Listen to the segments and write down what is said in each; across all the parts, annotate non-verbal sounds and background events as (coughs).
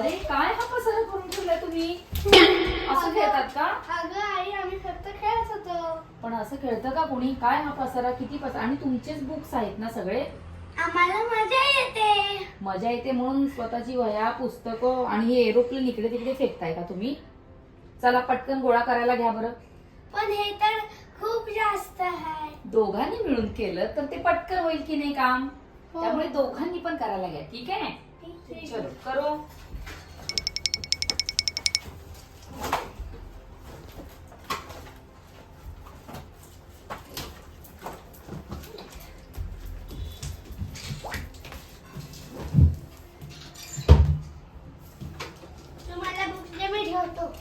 अरे काय हा पसारा करून ठेवला तुम्ही? (coughs) असं खेळतात का? अगं आई आम्ही फक्त खेळत होतो. पण असं खेळतं का कोणी? काय हा पसारा? किती पसारा आणि तुमचेच बुक्स आहेत ना सगळे? आम्हाला मजा येते. मजा येते म्हणून स्वतःची वया पुस्तकं आणि हे एरोप्लेन इकडे तिकडे फेकताय का तुम्ही? चला पटकन गोळा करायला घ्या बरं. पण हे तर खूप जास्त आहे. दोघांनी मिळून केलं तर ते पटकन होईल की नाही काम? हो. त्यामुळे दोघांनी पण करायला घ्या ठीक आहे? चलो करो। तुम्हाला मी ठेवतो.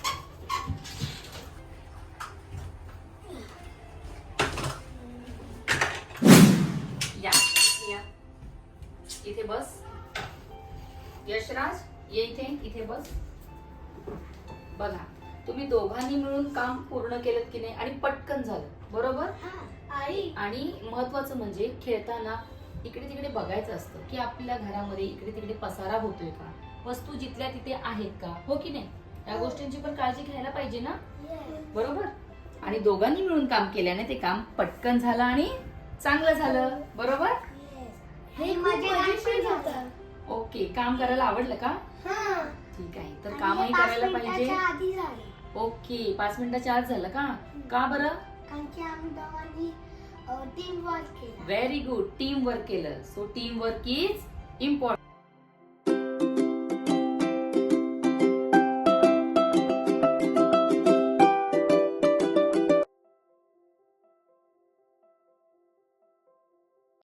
या या. इथे बस. यशराज ये इथे इथे बस. बघा तुम्ही दोघांनी मिळून काम पूर्ण केलं की नाही आणि पटकन झालं बरोबर? हा आई. आणि महत्वाचं म्हणजे खेळताना इकडे तिकडे बघायचं असतं की आपल्या घरामध्ये इकडे तिकडे पसारा होतोय का? वस्तू जिथल्या तिथे आहेत का? हो की नाही? या गोष्टींची पण काळजी घ्यायला पाहिजे ना? बरोबर? आणि दोघांनी मिळून काम केल्याने ते काम पटकन झालं आणि चांगलं झालं बरोबर? हे ओके काम करायला आवडलं का? हा. ठीक आहे तर कामही हे करायला पाहिजे. ओके पाच मिनिटाच्या आत झालं का? का बरं? व्हेरी गुड टीम वर्क केलं. So team work is important